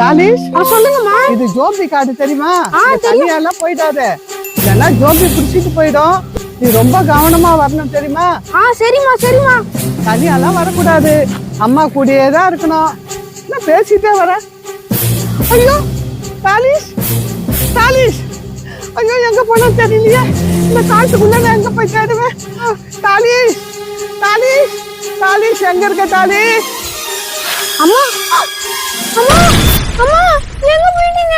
தாலிஷ்? சொல்லுங்கம்மா. இது ஜோபி காடு தெரியுமா? தனியாலாம் போயிடாத. இல்லைன்னா ஜோபி பிடிச்சிட்டு போயிடும். நீ ரொம்ப கவனமா வரணும் தெரியுமா? ஆ சரிம்மா சரிம்மா. தனியாலாம் வரக்கூடாது. அம்மா கூடயே தான் இருக்கணும். நான் பேசிட்டே வரேன் ஐயோ தாலிஷ் தாலிஷ். ஐயோ எங்க போனா தெரியலையே. இந்த காட்டுக்குள்ள நான் எங்க போய் தேடுவேன்? தாலிஷ் தாலிஷ் தாலிஷ் எங்க இருக்க தாலிஷ்? அம்மா அம்மா. அம்மா எங்க போயிட்டீங்க?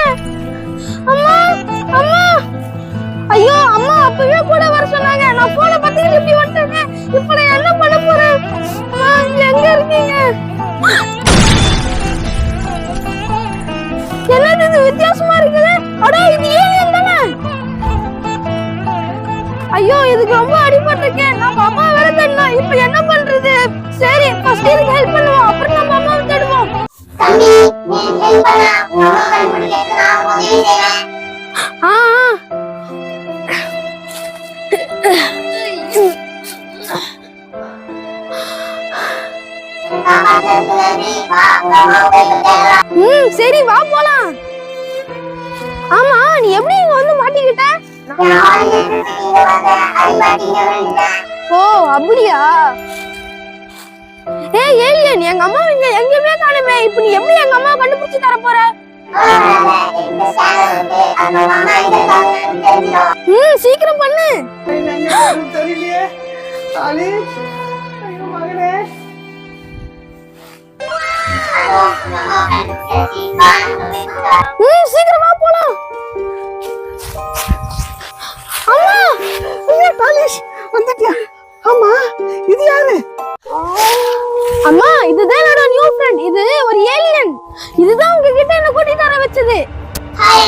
அம்மா அம்மா. ஐயோ அம்மா அப்பவே கூட வர சொன்னாங்க. நான் போன பத்தி இப்படி வந்துட்டேங்க இப்போ நான் என்ன பண்ண போறேன்? அம்மா எங்க இருக்கீங்க? என்னது இது வித்தியாசமா இருக்குது? அடா இது ஏலியன் தானே? ஐயோ இதுக்கு ரொம்ப அடிபட்டிருக்கேன் நம்ம அம்மா வேற தேடணும். இப்போ என்ன பண்றது? சரி ஃபர்ஸ்ட் இதுக்கு ஹெல்ப் பண்ணுவோம். அப்புறம் நம்ம அம்மாவை தேடுவோம். தம்பி ம் சரி வா போலாம் ஆமா நீ எப்படி இங்க வந்து மாட்டிக்கிட்ட ஓ அப்படியா ஏய் ஏலியன் எங்க அம்மா எங்க எங்கேயுமே காணுமே இப்போ நீ எப்படி எங்க அம்மா கண்டுபிடிச்சு தர போற? ம் சீக்கிரம் பண்ணு. தெரியலையே தாலிஷ் மகனே ம் சீக்கிரமா போலாம் அம்மா வந்துட்டியா?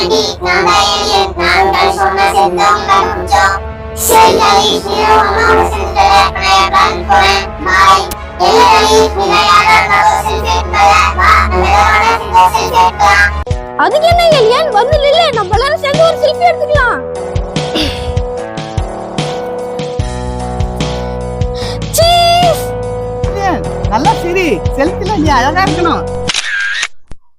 நீ அம்மாவோட சேர்ந்துட்டல நான் என் பிளான் போறேன் பாய் இல்ல கலி நீ யாரா இருந்தாலும் செல்ஃபி எடுக்கல வா நம்ம எல்லாரோட சேர்ந்து செல்ஃபி எடுக்கலாம் அதுக்கு என்ன ஏலியன் வந்து நில்லு நம்ம எல்லாரும் சேர்ந்து ஒரு செல்ஃபி எடுத்துக்கலாம் நல்லா சரி செல்ஃபில நீ அழகா இருக்கணும்